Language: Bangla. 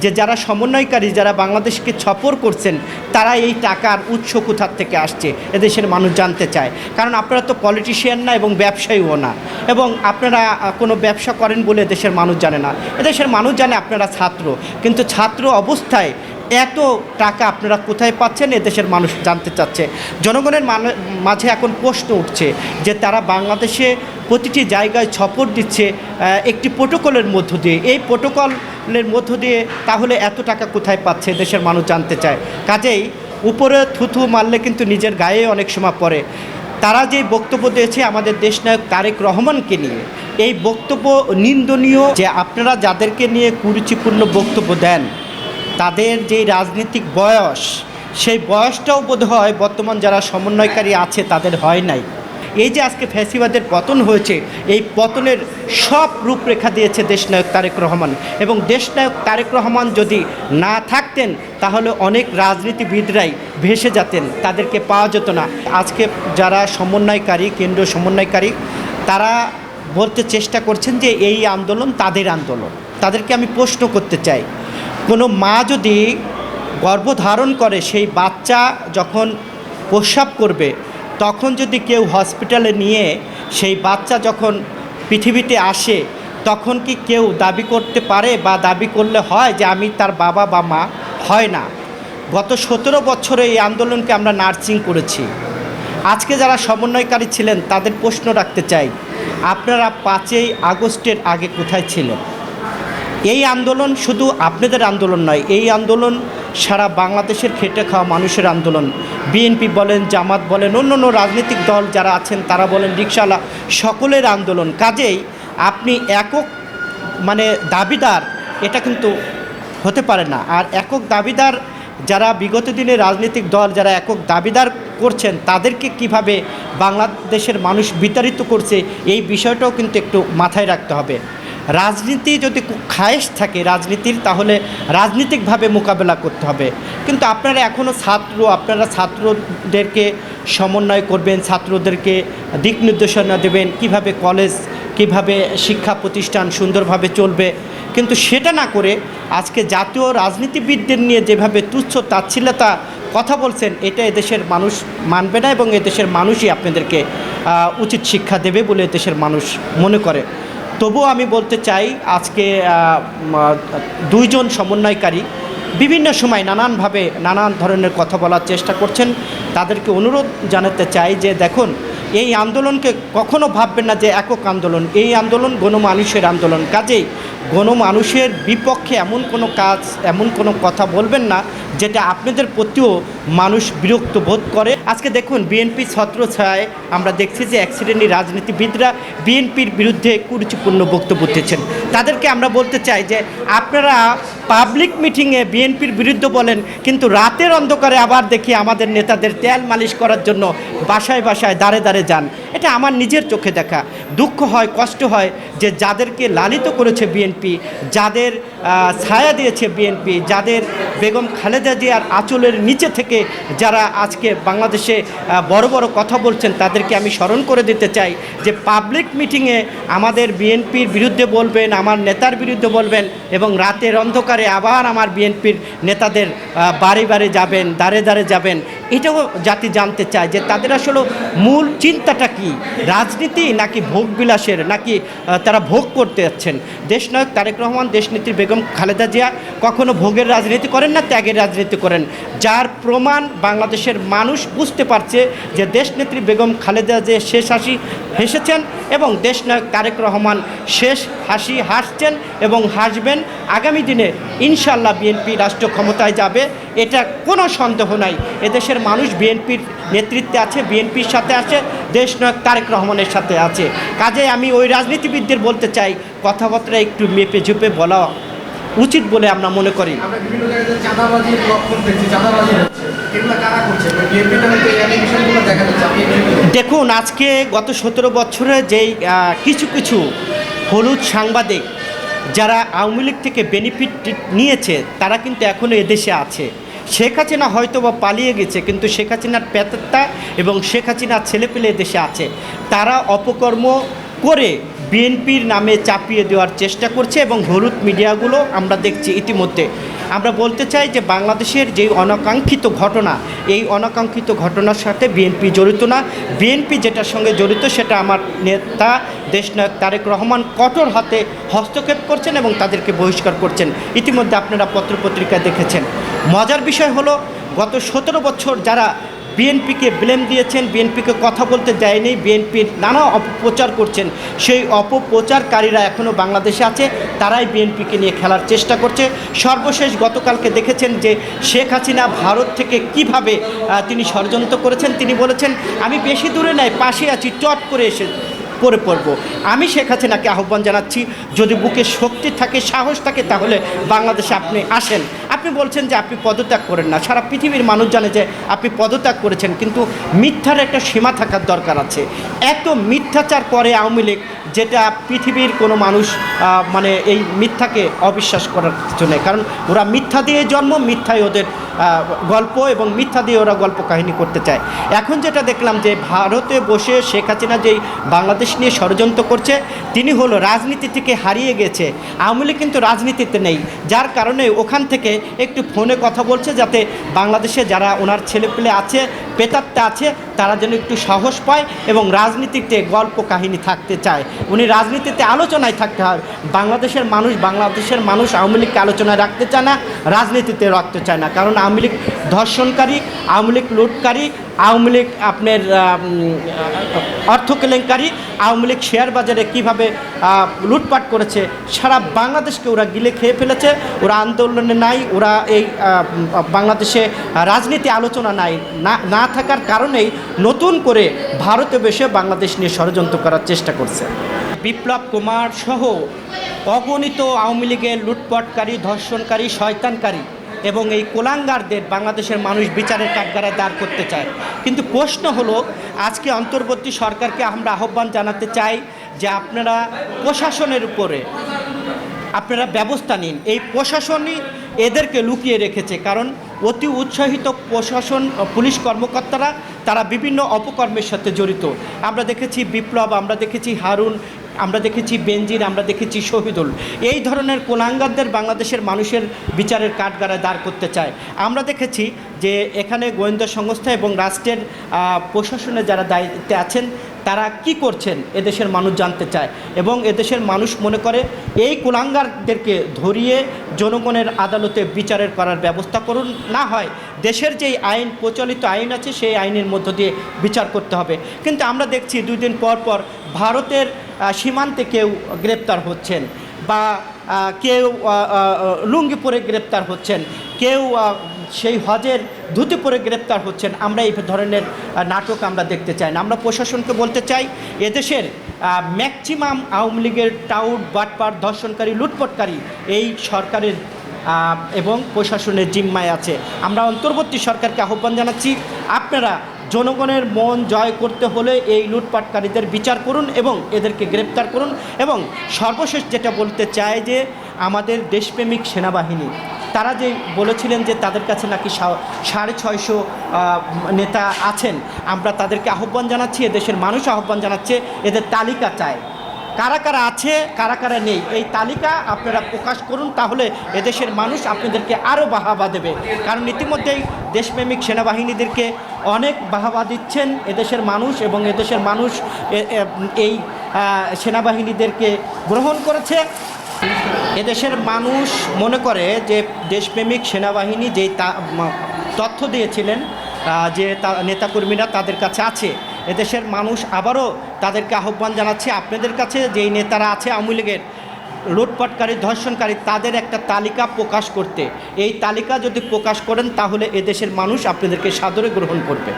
যে যারা সমন্বয়কারী, যারা বাংলাদেশকে ছপর করছেন, তারা এই টাকার উৎস কোথার থেকে আসছে? এদেশের মানুষ জানতে চায়। কারণ আপনারা তো পলিটিশিয়ান না এবং ব্যবসায়ীও না। এবং আপনারা কোনো ব্যবসা করেন বলে দেশের মানুষ জানে না। এদেশের মানুষ জানে আপনারা ছাত্র। কিন্তু ছাত্র অবস্থায় এত টাকা আপনারা কোথায় পাচ্ছেন? এদেশের মানুষ জানতে চাচ্ছে। জনগণের মাঝে এখন প্রশ্ন উঠছে যে তারা বাংলাদেশে প্রতিটি জায়গায় ছপর দিচ্ছে একটি প্রোটোকলের মধ্য দিয়ে। এই প্রোটোকলের মধ্য দিয়ে তাহলে এত টাকা কোথায় পাচ্ছে? দেশের মানুষ জানতে চায়। কাজেই উপরে থুথু মারলে কিন্তু নিজের গায়ে অনেক সময় পড়ে। তারা যে বক্তব্য দিয়েছে আমাদের দেশনায়ক তারেক রহমানকে নিয়ে, এই বক্তব্য নিন্দনীয় যে আপনারা যাদেরকে নিয়ে কুরুচিপূর্ণ বক্তব্য দেন তাদের যে রাজনৈতিক বয়স, সেই বয়সটাও বোধ হয় বর্তমান যারা সমন্বয়কারী আছে তাদের হয় নাই। এই যে আজকে ফ্যাসিবাদের পতন হয়েছে, এই পতনের সব রূপরেখা দিয়েছে দেশনায়ক তারেক রহমান। এবং দেশনায়ক তারেক রহমান যদি না থাকতেন, তাহলে অনেক রাজনীতিবিদরাই ভেসে যেতেন, তাদেরকে পাওয়া যেত না। আজকে যারা সমন্বয়কারী, কেন্দ্রীয় সমন্বয়কারী, তারা বলতে চেষ্টা করছেন যে এই আন্দোলন তাদের আন্দোলন। তাদেরকে আমি প্রশ্ন করতে চাই কোনো মা যদি গর্ভধারণ করে, সেই বাচ্চা যখন প্রস্রাব করবে, তখন যদি কেউ হসপিটালে নিয়ে সেই বাচ্চা যখন পৃথিবীতে আসে, তখন কি কেউ দাবি করতে পারে বা দাবি করলে হয় যে আমি তার বাবা বা মা হয় না? গত সতেরো বছরে এই আন্দোলনকে আমরা নার্সিং করেছি। আজকে যারা সমন্বয়কারী ছিলেন, তাদের প্রশ্ন রাখতে চাই, আপনারা পাঁচই আগস্টের আগে কোথায় ছিলেন? এই আন্দোলন শুধু আপনাদের আন্দোলন নয়, এই আন্দোলন সারা বাংলাদেশের খেটে খাওয়া মানুষের আন্দোলন। বিএনপি বলেন, জামাত বলেন অন্য অন্য রাজনৈতিক দল যারা আছেন তারা বলেন রিক্সাওয়ালা সকলের আন্দোলন। কাজেই আপনি একক মানে দাবিদার, এটা কিন্তু হতে পারে না। আর একক দাবিদার যারা বিগত দিনে রাজনৈতিক দল যারা একক দাবিদার করছেন, তাদেরকে কীভাবে বাংলাদেশের মানুষ বিতাড়িত করছে, এই বিষয়টাও কিন্তু একটু মাথায় রাখতে হবে। রাজনীতি যদি খায়েশ থাকে রাজনীতির, তাহলে রাজনীতিকভাবে মোকাবেলা করতে হবে। কিন্তু আপনারা এখনও ছাত্র, আপনারা ছাত্রদেরকে সমন্বয় করবেন, ছাত্রদেরকে দিক নির্দেশনা দেবেন, কীভাবে কলেজ, কীভাবে শিক্ষা প্রতিষ্ঠান সুন্দরভাবে চলবে। কিন্তু সেটা না করে আজকে জাতীয় রাজনীতিবিদদের নিয়ে যেভাবে তুচ্ছ তাচ্ছিল্যতা কথা বলছেন, এটা এদেশের মানুষ মানবে না এবং এদেশের মানুষই আপনাদেরকে উচিত শিক্ষা দেবে বলে এদেশের মানুষ মনে করে। তবুও আমি বলতে চাই, আজকে দুইজন সমন্বয়কারী বিভিন্ন সময় নানানভাবে নানান ধরনের কথা বলার চেষ্টা করছেন। তাদেরকে অনুরোধ জানাতে চাই যে, দেখুন এই আন্দোলনকে কখনো ভাববেন না যে একক আন্দোলন, এই আন্দোলন গণমানুষের আন্দোলন। কাজেই গণমানুষের বিপক্ষে এমন কোনো কাজ, এমন কোনো কথা বলবেন না যেটা আপনাদের প্রতিও মানুষ বিরক্ত বোধ করে। আজকে দেখুন বিএনপি ছত্র ছায় আমরা দেখছি যে শ্রেণির রাজনীতিবিদরা বিএনপির বিরুদ্ধে কুরুচিপূর্ণ বক্তব্য দিচ্ছেন। তাদেরকে আমরা বলতে চাই যে আপনারা পাবলিক মিটিংয়ে বিএনপির বিরুদ্ধে বলেন, কিন্তু রাতের অন্ধকারে আবার দেখি আমাদের নেতাদের তেল মালিশ করার জন্য বাসায় বাসায় দাঁড়ে দাঁড়ে যান। এটা আমার নিজের চোখে দেখা। দুঃখ হয়, কষ্ট হয় যে যাদেরকে লালিত করেছে বিএনপি, যাদের ছায়া দিয়েছে বিএনপি, যাদের বেগম খালেদা জিয়ার আঁচলের নিচে থেকে যারা আজকে বাংলাদেশে বড় বড় কথা বলছেন, তাদেরকে আমি স্মরণ করে দিতে চাই যে পাবলিক মিটিংয়ে আমাদের বিএনপির বিরুদ্ধে বলবেন, আমার নেতার বিরুদ্ধে বলবেন এবং রাতের অন্ধকারে আবার আমার বিএনপির নেতাদের বাড়ি বাড়ি যাবেন দাঁড়ে দাঁড়ে যাবেন। এটাও জাতি জানতে চায় যে তাদের আসলে মূল চিন্তাটা কি রাজনীতি, নাকি ভোগ বিলাসের নাকি তারা ভোগ করতে যাচ্ছেন? দেশনায়ক তারেক রহমান, দেশনেত্রী বেগম খালেদা জিয়া কখনো ভোগের রাজনীতি করেন না, ত্যাগের রাজনীতি করেন? যার প্রমাণ বাংলাদেশের মানুষ বুঝতে পারছে যে দেশনেত্রী বেগম খালেদা জিয়া শেষ হাসি হেসেছেন এবং দেশনায়ক তারেক রহমান শেষ হাসি হাসছেন এবং হাসবেন, আগামী দিনে ইনশাল্লাহ বিএনপি রাষ্ট্র ক্ষমতায় যাবে, এটা কোনো সন্দেহ নাই। এদেশের মানুষ বিএনপির নেতৃত্বে আছে, বিএনপির সাথে আছে দেশনায়ক তারেক রহমানের সাথে আছে। কাজে আমি ওই রাজনীতিবিদদের বলতে চাই কথাবার্তা একটু মেপে ঝুপে বলা উচিত বলে আমরা মনে করি। দেখুন আজকে গত সতেরো বছরে যেই কিছু কিছু হলুদ সাংবাদিক যারা আওয়ামী লীগ থেকে বেনিফিট নিয়েছে তারা কিন্তু এখনও এদেশে আছে। শেখ হাসিনা হয়তো বা পালিয়ে গেছে, কিন্তু শেখ হাসিনার পেতাত্তা এবং শেখ হাসিনার ছেলেপেলে দেশে আছে। তারা অপকর্ম করে বিএনপির নামে চাপিয়ে দেওয়ার চেষ্টা করছে এবং হলুদ মিডিয়াগুলো আমরা দেখছি ইতিমধ্যে। আমরা বলতে চাই যে বাংলাদেশের যে অনাকাঙ্ক্ষিত ঘটনা, এই অনাকাঙ্ক্ষিত ঘটনার সাথে বিএনপি জড়িত না। বিএনপি যেটার সঙ্গে জড়িত সেটা আমার নেতা, দেশনায়ক তারেক রহমান কঠোর হাতে হস্তক্ষেপ করছেন এবং তাদেরকে বহিষ্কার করছেন। ইতিমধ্যে আপনারা পত্রপত্রিকায় দেখেছেন। মজার বিষয় হলো, গত সতেরো বছর যারা বিএনপিকে ব্লেম দিয়েছেন, বিএনপিকে কথা বলতে দেয়নি বিএনপির নানা অপপ্রচার করছেন। সেই অপপ্রচারকারীরা এখনও বাংলাদেশে আছে, তারাই বিএনপিকে নিয়ে খেলার চেষ্টা করছে। সর্বশেষ গতকালকে দেখেছেন যে শেখ হাসিনা ভারত থেকে কীভাবে তিনি ষড়যন্ত্র করেছেন। তিনি বলেছেন, আমি বেশি দূরে নাই, পাশে আছি, চট করে এসে পড়ে পড়ব। আমি শেখ হাসিনাকে আহ্বান জানাচ্ছি, যদি বুকে শক্তি থাকে, সাহস থাকে, তাহলে বাংলাদেশে আপনি আসেন। আপনি বলছেন যে আপনি পদত্যাগ করেন না। সারা পৃথিবীর মানুষ জানে যে আপনি পদত্যাগ করেছেন, কিন্তু মিথ্যার একটা সীমা থাকার দরকার আছে। এত মিথ্যাচার করে আওয়ামী লীগ, যেটা পৃথিবীর কোনো মানুষ মানে এই মিথ্যাকে অবিশ্বাস করার নেই। কারণ ওরা মিথ্যা দিয়ে জন্ম, মিথ্যাই ওদের গল্প এবং মিথ্যা দিয়ে ওরা গল্প কাহিনী করতে চায়। এখন যেটা দেখলাম যে ভারতে বসে শেখ হাসিনা যেই বাংলাদেশ নিয়ে ষড়যন্ত্র করছে, তিনি হলো রাজনীতি থেকে হারিয়ে গেছে। আওয়ামী কিন্তু রাজনীতিতে নেই। যার কারণে ওখান থেকে একটু ফোনে কথা বলছে যাতে বাংলাদেশে যারা ওনার ছেলেপেলে আছে পেতাত্তা আছে, তারা যেন একটু সাহস পায় এবং রাজনীতিতে গল্প কাহিনী থাকতে চায়। উনি রাজনীতিতে আলোচনায় থাকতে হয়। বাংলাদেশের মানুষ বাংলাদেশের মানুষ আওয়ামী লীগকে আলোচনায় রাখতে চায় না, রাজনীতিতে রাখতে চায় না। কারণ আওয়ামী লীগ ধর্ষণকারী, আওয়ামী লীগ লুটকারী, আওয়ামী লীগ আপনার অর্থ কেলেঙ্কারি আওয়ামী লীগ শেয়ার বাজারে কীভাবে লুটপাট করেছে, সারা বাংলাদেশকে ওরা গিলে খেয়ে ফেলেছে, ওরা আন্দোলনে নাই, ওরা এই বাংলাদেশে রাজনীতি আলোচনা নাই, না থাকার কারণেই নতুন করে ভারতে বসে বাংলাদেশ নিয়ে ষড়যন্ত্র করার চেষ্টা করছে। বিপ্লব কুমার সহ অগণিত আওয়ামী লীগের লুটপাটকারী, ধর্ষণকারী, শয়তানকারী এবং এই কোলাঙ্গারদের বাংলাদেশের মানুষ বিচারের কাঠগাড়ায় দাঁড় করতে চায়। কিন্তু প্রশ্ন হলো, আজকে অন্তর্বর্তী সরকারকে আমরা আহ্বান জানাতে চাই যে আপনারা প্রশাসনের উপরে আপনারা ব্যবস্থা নিন। এই প্রশাসনই এদেরকে লুকিয়ে রেখেছে, কারণ অতি উৎসাহিত প্রশাসন পুলিশ কর্মকর্তারা, তারা বিভিন্ন অপকর্মের সাথে জড়িত। আমরা দেখেছি বিপ্লব, আমরা দেখেছি হারুন আমরা দেখেছি বেনজির, আমরা দেখেছি শহীদুল। এই ধরনের কোলাঙ্গারদের বাংলাদেশের মানুষের বিচারের কাঠগাড়ায় দাঁড় করতে চায়। আমরা দেখেছি যে এখানে গোয়েন্দা সংস্থা এবং রাষ্ট্রের প্রশাসনে যারা দায়িত্বে আছেন, তারা কি করছেন এদেশের মানুষ জানতে চায়। এবং এদেশের মানুষ মনে করে, এই কুলাঙ্গারদেরকে ধরিয়ে জনগণের আদালতে বিচারের করার ব্যবস্থা করুন, না হয় দেশের যেই আইন, প্রচলিত আইন আছে, সেই আইনের মধ্য দিয়ে বিচার করতে হবে। কিন্তু আমরা দেখছি দুই দিন পর পর ভারতের সীমান্তে কেউ গ্রেপ্তার হচ্ছেন বা কেউ লুঙ্গি পরে গ্রেপ্তার হচ্ছেন, কেউ সেই হজের ধুতি পরে গ্রেপ্তার হচ্ছেন, আমরা এই ধরনের নাটক আমরা দেখতে চাই না। আমরা প্রশাসনকে বলতে চাই, এদেশের ম্যাক্সিমাম আওয়ামী লীগের টাউট বাটপার ধর্ষণকারী, লুটপটকারী এই সরকারের এবং প্রশাসনের জিম্মায় আছে। আমরা অন্তর্বর্তী সরকারকে আহ্বান জানাচ্ছি, আপনারা জনগণের মন জয় করতে হলে এই লুটপাটকারীদের বিচার করুন এবং এদেরকে গ্রেপ্তার করুন এবং সর্বশেষ যেটা বলতে চায় যে আমাদের দেশপ্রেমিক সেনাবাহিনী, তারা যে বলেছিলেন যে তাদের কাছে নাকি সাড়ে ছয়শো নেতা আছেন, আমরা তাদেরকে আহ্বান জানাচ্ছি, এদেশের মানুষ আহ্বান জানাচ্ছে, এদের তালিকা চায় কারা কারা আছে, কারা কারা নেই, এই তালিকা আপনারা প্রকাশ করুন, তাহলে এদেশের মানুষ আপনাদেরকে আরও বাহাবা দেবে। কারণ ইতিমধ্যেই দেশপ্রেমিক সেনাবাহিনীদেরকে অনেক বাহাবা দিচ্ছেন এদেশের মানুষ এবং এদেশের মানুষ এই সেনাবাহিনীদেরকে গ্রহণ করেছে। এদেশের মানুষ মনে করে যে দেশপ্রেমিক সেনাবাহিনী যেই তথ্য দিয়েছিলেন যে তা- নেতাকর্মীরা তাদের কাছে আছে এদেশের মানুষ আবারও তাদেরকে আহ্বান জানাচ্ছে, আপনাদের কাছে যেই নেতারা আছে আওয়ামী লীগের, লুটপাটকারী, ধর্ষণকারী, তাদের একটা তালিকা প্রকাশ করতে। এই তালিকা যদি প্রকাশ করেন, তাহলে এদেশের মানুষ আপনাদেরকে সাদরে গ্রহণ করবে।